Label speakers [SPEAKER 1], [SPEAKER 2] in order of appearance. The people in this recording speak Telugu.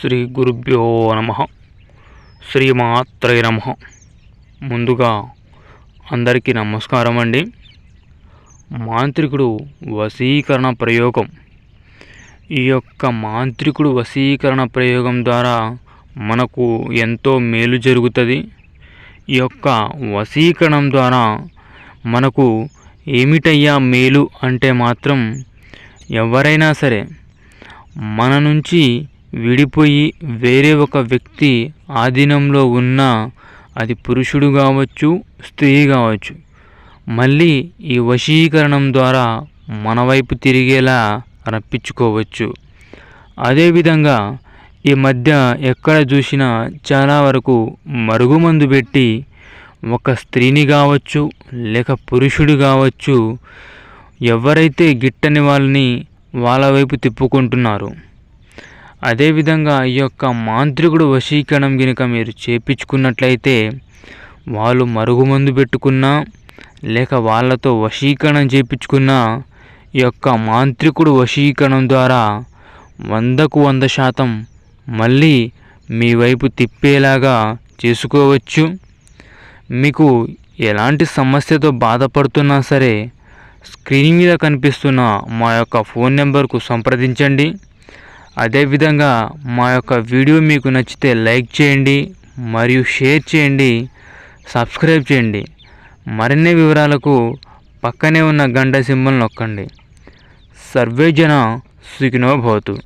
[SPEAKER 1] శ్రీ గురుభ్యో నమ. శ్రీమాత్రయ నమ. ముందుగా అందరికీ నమస్కారం అండి. మాంత్రికుడు వశీకరణ ప్రయోగం. ఈ యొక్క మాంత్రికుడు వశీకరణ ప్రయోగం ద్వారా మనకు ఎంతో మేలు జరుగుతుంది. ఈ యొక్క వశీకరణం ద్వారా మనకు ఏమిటయ్యా మేలు అంటే మాత్రం ఎవరైనా సరే మన నుంచి విడిపోయి వేరే ఒక వ్యక్తి ఆధీనంలో ఉన్న అది పురుషుడు కావచ్చు స్త్రీ కావచ్చు. మళ్ళీ ఈ వశీకరణం ద్వారా మన వైపు తిరిగేలా రప్పించుకోవచ్చు. అదేవిధంగా ఈ మధ్య ఎక్కడ చూసినా చాలా వరకు మరుగుమందు పెట్టి ఒక స్త్రీని కావచ్చు లేక పురుషుడు కావచ్చు ఎవరైతే గిట్టని వాళ్ళని వాళ్ళ వైపు తిప్పుకుంటున్నారు. అదేవిధంగా ఈ యొక్క మాంత్రికుడు వశీకరణం గినక మీరు చేపించుకున్నట్లయితే వాళ్ళు మరుగుమందు పెట్టుకున్నా లేక వాళ్ళతో వశీకరణం చేపించుకున్నా ఈ యొక్క మాంత్రికుడు వశీకరణం ద్వారా వందకు వంద శాతం మళ్ళీ మీ వైపు తిప్పేలాగా చేసుకోవచ్చు. మీకు ఎలాంటి సమస్యతో బాధపడుతున్నా సరే స్క్రీన్ మీద కనిపిస్తున్న మా యొక్క ఫోన్ నెంబర్కు సంప్రదించండి. అదేవిధంగా మా యొక్క వీడియో మీకు నచ్చితే లైక్ చేయండి మరియు షేర్ చేయండి సబ్స్క్రైబ్ చేయండి. మరిన్ని వివరాలకు పక్కనే ఉన్న గంట సింబల్ నొక్కండి. సర్వేజన సుఖినో భవతు.